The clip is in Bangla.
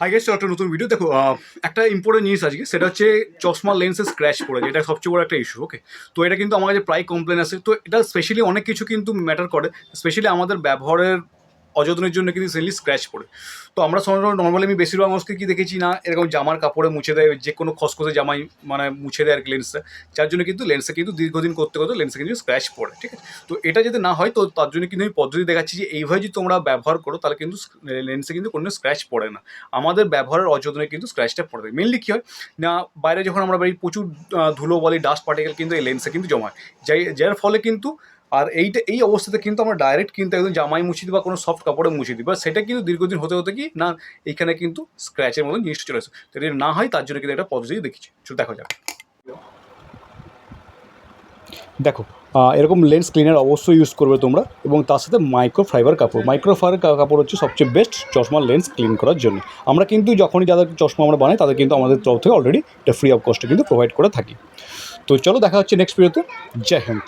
হাই গেছে একটা নতুন ভিডিও দেখো একটা ইম্পর্টেন্ট জিনিস আজকে, সেটা হচ্ছে চশমা লেন্সে স্ক্র্যাচ পড়ে এটা সবচেয়ে বড় একটা ইস্যু ওকে তো এটা কিন্তু আমার কাছে প্রায় কমপ্লেন আছে। তো এটা স্পেশালি অনেক কিছু কিন্তু ম্যাটার করে স্পেশালি আমাদের ব্যবহারের অযত্নের জন্য কিন্তু সেলি স্ক্র্যাচ পড়ে তো আমরা সাধারণত নর্মালি আমি বেশিরভাগ মানুষকে কি দেখেছি না, এরকম জামার কাপড়ে মুছে দেয়, যে কোনো খসখসে জামাই মানে মুছে দেয় আর কি লেন্সটা যার জন্য কিন্তু লেন্সে কিন্তু দীর্ঘদিন করতে করতে লেন্সে কিন্তু স্ক্র্যাচ পড়ে, ঠিক আছে? তো এটা যদি না হয়, তো তার জন্য কিন্তু আমি পদ্ধতি দেখাচ্ছি যে এইভাবে যদি তোমরা ব্যবহার করো, তাহলে কিন্তু লেন্সে কিন্তু কোনো স্ক্র্যাচ পড়ে না। আমাদের ব্যবহারের অযত্নে কিন্তু স্ক্র্যাচটা পড়ে থাকে। মেনলি কী হয়, না, বাইরে যখন আমরা বাড়ি প্রচুর ধুলো বলি ডাস্ট পার্টিকেল কিন্তু এই লেন্সে কিন্তু জমা হয় যাই যার ফলে কিন্তু আর এইটা, এই অবস্থাতে কিন্তু আমরা ডাইরেক্ট কিন্তু একদম জামাই মুছে দিই বা কোনো সফট কাপড়ে মুছে দিই বা সেটা কিন্তু দীর্ঘদিন হতে হতে কি না, এইখানে কিন্তু স্ক্র্যাচের মতন জিনিসটা চলে আসে। তো এটা না হয়, তার জন্য কিন্তু একটা পদ্ধতি দেখিছি। চলো, দেখা যাক। দেখো এরকম লেন্স ক্লিনার অবশ্যই ইউজ করবে তোমরা, এবং তার সাথে মাইক্রো ফাইবার কাপড়। মাইক্রো ফাইবার কাপড় হচ্ছে সবচেয়ে বেস্ট চশমার লেন্স ক্লিন করার জন্য। আমরা কিন্তু যখনই যাদের চশমা আমরা বানাই, তাদের কিন্তু আমাদের তরফ থেকে অলরেডি এটা ফ্রি অফ কস্টে কিন্তু প্রোভাইড করে থাকি। তো চলো, দেখা হচ্ছে নেক্সট ভিডিওতে জয় হিন্দ।